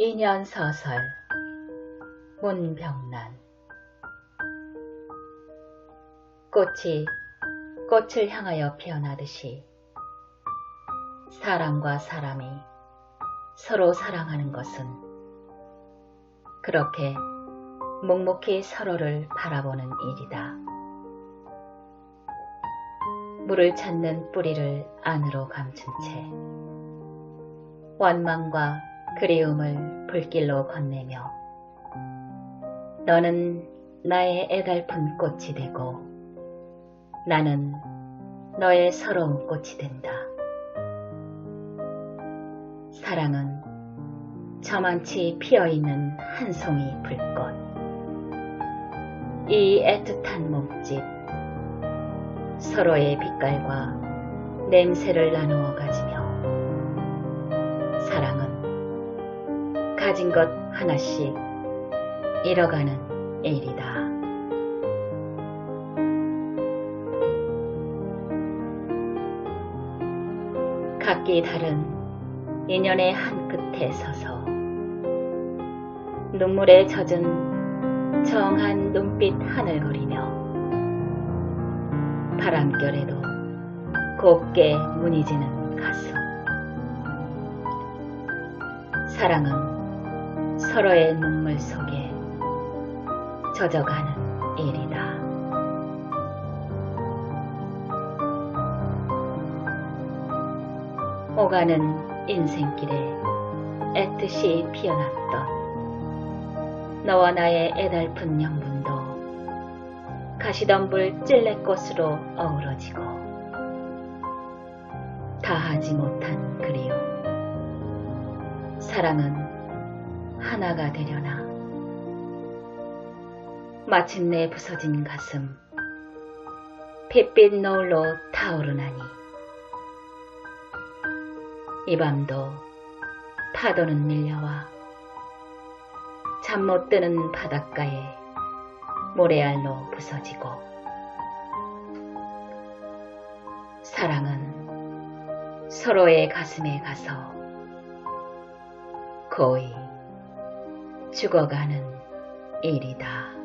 인연서설 문병란 꽃이 꽃을 향하여 피어나듯이 사람과 사람이 서로 사랑하는 것은 그렇게 묵묵히 서로를 바라보는 일이다. 물을 찾는 뿌리를 안으로 감춘 채 원망과 그리움을 불길로 건네며 너는 나의 애달픈 꽃이 되고 나는 너의 서러운 꽃이 된다. 사랑은 저만치 피어있는 한 송이 불꽃. 이 애틋한 몸짓, 서로의 빛깔과 냄새를 나누어 가지며 사랑은 가진 것 하나씩 잃어가는 일이다. 각기 다른 인연의 한 끝에 서서 눈물에 젖은 정한 눈빛 하늘거리며 바람결에도 곱게 무늬지는 가슴 사랑은 서로의 눈물 속에 젖어가는 일이다. 오가는 인생길에 애뜻이 피어났던 너와 나의 애달픈 영분도 가시덤불 찔레꽃으로 어우러지고 다하지 못한 그리움 사랑은 하나가 되려나? 마침내 부서진 가슴 핏빛 노을로 타오르나니. 이 밤도 파도는 밀려와 잠 못 드는 바닷가에 모래알로 부서지고. 사랑은 서로의 가슴에 가서 거의 죽어가는 일이다.